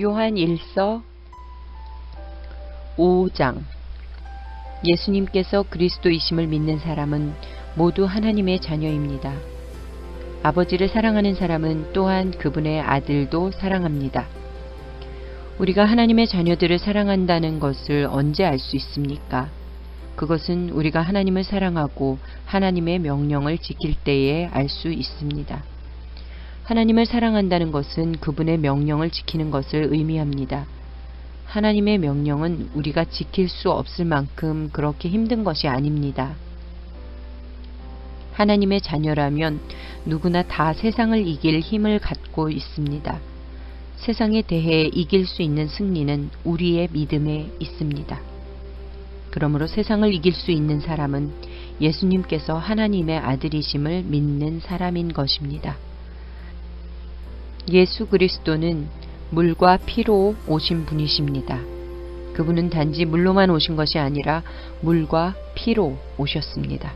요한 1서 5장 예수님께서 그리스도이심을 믿는 사람은 모두 하나님의 자녀입니다. 아버지를 사랑하는 사람은 또한 그분의 아들도 사랑합니다. 우리가 하나님의 자녀들을 사랑한다는 것을 언제 알 수 있습니까? 그것은 우리가 하나님을 사랑하고 하나님의 명령을 지킬 때에 알 수 있습니다. 하나님을 사랑한다는 것은 그분의 명령을 지키는 것을 의미합니다. 하나님의 명령은 우리가 지킬 수 없을 만큼 그렇게 힘든 것이 아닙니다. 하나님의 자녀라면 누구나 다 세상을 이길 힘을 갖고 있습니다. 세상에 대해 이길 수 있는 승리는 우리의 믿음에 있습니다. 그러므로 세상을 이길 수 있는 사람은 예수님께서 하나님의 아들이심을 믿는 사람인 것입니다. 예수 그리스도는 물과 피로 오신 분이십니다. 그분은 단지 물로만 오신 것이 아니라 물과 피로 오셨습니다.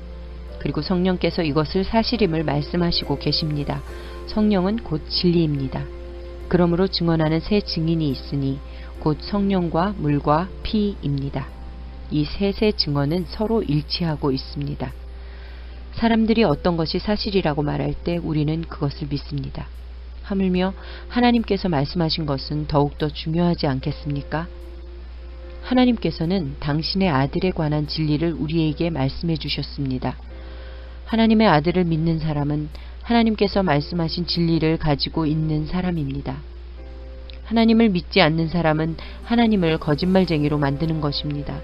그리고 성령께서 이것을 사실임을 말씀하시고 계십니다. 성령은 곧 진리입니다. 그러므로 증언하는 새 증인이 있으니 곧 성령과 물과 피입니다. 이 셋의 증언은 서로 일치하고 있습니다. 사람들이 어떤 것이 사실이라고 말할 때 우리는 그것을 믿습니다. 하물며 하나님께서 말씀하신 것은 더욱더 중요하지 않겠습니까? 하나님께서는 당신의 아들에 관한 진리를 우리에게 말씀해 주셨습니다. 하나님의 아들을 믿는 사람은 하나님께서 말씀하신 진리를 가지고 있는 사람입니다. 하나님을 믿지 않는 사람은 하나님을 거짓말쟁이로 만드는 것입니다.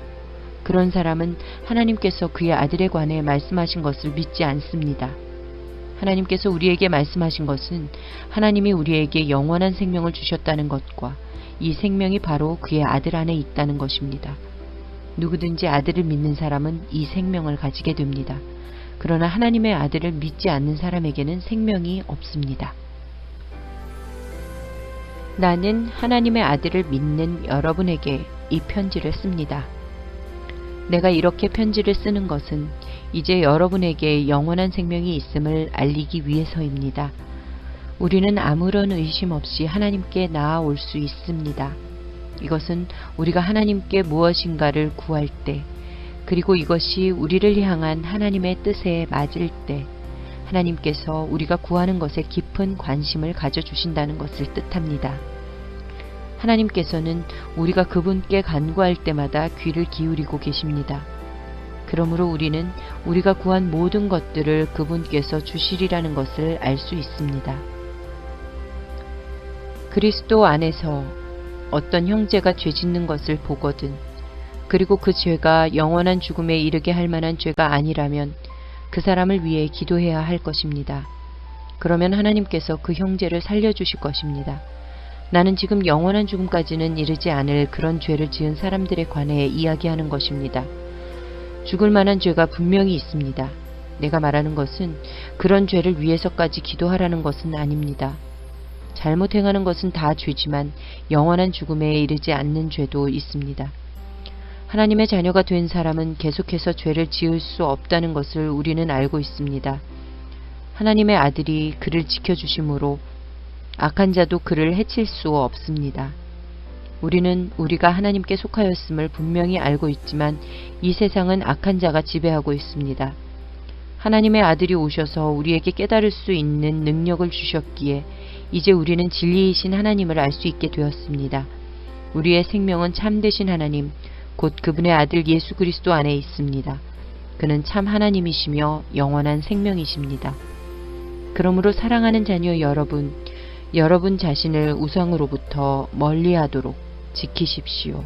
그런 사람은 하나님께서 그의 아들에 관해 말씀하신 것을 믿지 않습니다. 하나님께서 우리에게 말씀하신 것은 하나님이 우리에게 영원한 생명을 주셨다는 것과 이 생명이 바로 그의 아들 안에 있다는 것입니다. 누구든지 아들을 믿는 사람은 이 생명을 가지게 됩니다. 그러나 하나님의 아들을 믿지 않는 사람에게는 생명이 없습니다. 나는 하나님의 아들을 믿는 여러분에게 이 편지를 씁니다. 내가 이렇게 편지를 쓰는 것은 이제 여러분에게 영원한 생명이 있음을 알리기 위해서입니다. 우리는 아무런 의심 없이 하나님께 나아올 수 있습니다. 이것은 우리가 하나님께 무엇인가를 구할 때, 그리고 이것이 우리를 향한 하나님의 뜻에 맞을 때, 하나님께서 우리가 구하는 것에 깊은 관심을 가져주신다는 것을 뜻합니다. 하나님께서는 우리가 그분께 간구할 때마다 귀를 기울이고 계십니다. 그러므로 우리는 우리가 구한 모든 것들을 그분께서 주시리라는 것을 알 수 있습니다. 그리스도 안에서 어떤 형제가 죄 짓는 것을 보거든 그리고 그 죄가 영원한 죽음에 이르게 할 만한 죄가 아니라면 그 사람을 위해 기도해야 할 것입니다. 그러면 하나님께서 그 형제를 살려주실 것입니다. 나는 지금 영원한 죽음까지는 이르지 않을 그런 죄를 지은 사람들에 관해 이야기하는 것입니다. 죽을 만한 죄가 분명히 있습니다. 내가 말하는 것은 그런 죄를 위해서까지 기도하라는 것은 아닙니다. 잘못 행하는 것은 다 죄지만 영원한 죽음에 이르지 않는 죄도 있습니다. 하나님의 자녀가 된 사람은 계속해서 죄를 지을 수 없다는 것을 우리는 알고 있습니다. 하나님의 아들이 그를 지켜주심으로 악한 자도 그를 해칠 수 없습니다. 우리는 우리가 하나님께 속하였음을 분명히 알고 있지만 이 세상은 악한 자가 지배하고 있습니다. 하나님의 아들이 오셔서 우리에게 깨달을 수 있는 능력을 주셨기에 이제 우리는 진리이신 하나님을 알 수 있게 되었습니다. 우리의 생명은 참되신 하나님, 곧 그분의 아들 예수 그리스도 안에 있습니다. 그는 참 하나님이시며 영원한 생명이십니다. 그러므로 사랑하는 자녀 여러분, 여러분 자신을 우상으로부터 멀리 하도록 지키십시오.